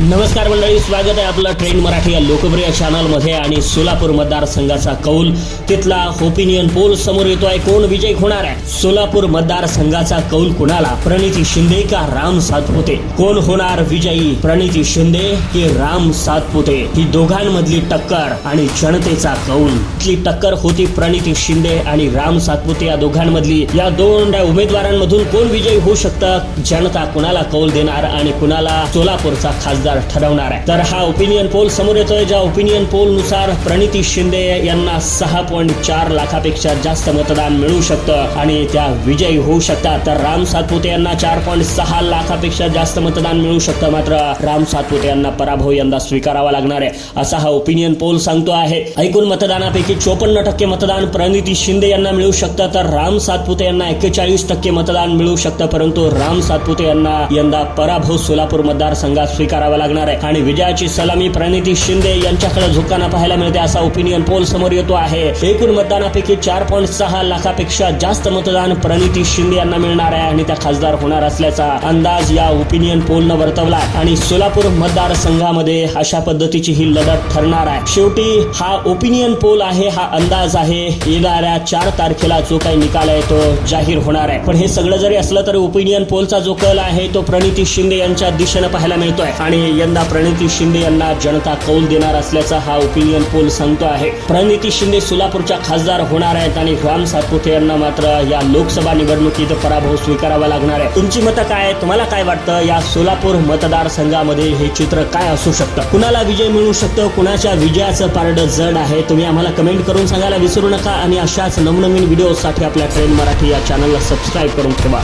नमस्कार मंडळी स्वागत आहे आपलं ट्रेंड मराठी या लोकप्रिय चॅनलमध्ये आणि सोलापूर मतदारसंघाचा कौल. तिथला ओपिनियन पोल समोर येतोय. कोण विजय होणार आहे? सोलापूर मतदारसंघाचा कौल कुणाला? प्रणिती शिंदे का राम सातपुते? कोण होणार विजयी? प्रणिती शिंदे की राम सातपुते? ही दोघांमधली टक्कर आणि जनतेचा कौल. इथली टक्कर होती प्रणिती शिंदे आणि राम सातपुते या दोघांमधली. या दोन उमेदवारांमधून कोण विजयी होऊ शकतं? जनता कुणाला कौल देणार आणि कुणाला सोलापूरचा खासदार ठरवणार आहे. तर हा ओपिनियन पोल समोर येतोय ज्या ओपिनियन पोलनुसार प्रणिती शिंदे यांना सहा पॉईंट चार लाखापेक्षा जास्त मतदान मिळू शकतं आणि त्या विजयी होऊ शकतात. तर राम सातपुते यांना चार पॉईंट सहा लाखापेक्षा जास्त मतदान मिळू शकतं. मात्र राम सातपुते यांना पराभव यंदा स्वीकारावा लागणार आहे असा हा ओपिनियन पोल सांगतो आहे. ऐकून मतदानापैकी चोपन्न टक्के मतदान प्रणिती शिंदे यांना मिळू शकतं. तर राम सातपुते यांना एक्केचाळीस टक्के मतदान मिळू शकतं. परंतु राम सातपुते यांना यंदा पराभव सोलापूर मतदारसंघात स्वीकारावा लागणार आहे. आणि विजयाची सलामी प्रणिती शिंदे यांच्याकडे झुकाना पाहायला मिळते असा ओपिनियन पोल समोर येतो आहे. एकूण मतदानापैकी चार पॉईंट सहा लाखापेक्षा जास्त मतदान प्रणिती शिंदे यांना मिळणार आहे आणि त्या खासदार होणार असल्याचा अंदाज या ओपिनियन पोलनं वर्तवला आणि सोलापूर मतदारसंघामध्ये अशा पद्धतीची ही लढत ठरणार आहे. शेवटी हा ओपिनियन पोल आहे हा अंदाज आहे. येणाऱ्या चार तारखेला जो काही निकाल आहे तो जाहीर होणार आहे. पण हे सगळं जरी असलं तरी ओपिनियन पोलचा जो कल आहे तो प्रणिती शिंदे यांच्या दिशेनं पाहायला मिळतोय. आणि यंदा प्रणिती शिंदे यांना जनता कौल देणार असल्याचा हा ओपिनियन पोल सांगतो आहे. प्रणिती शिंदे सोलापूरच्या खासदार होणार आहेत आणि राम सातपुते यांना मात्र या लोकसभा निवडणुकीत पराभव स्वीकारावा लागणार आहे. तुमची मतं काय आहे? तुम्हाला काय वाटतं? या सोलापूर मतदारसंघामध्ये हे चित्र काय असू शकतं? कुणाला विजय मिळू शकतो? कुणाच्या विजयाचं पारड जड आहे? तुम्ही आम्हाला कमेंट करून सांगायला विसरू नका. आणि अशाच नवनवीन व्हिडिओसाठी आपल्या ट्रेन मराठी या चॅनलला सबस्क्राईब करून ठेवा.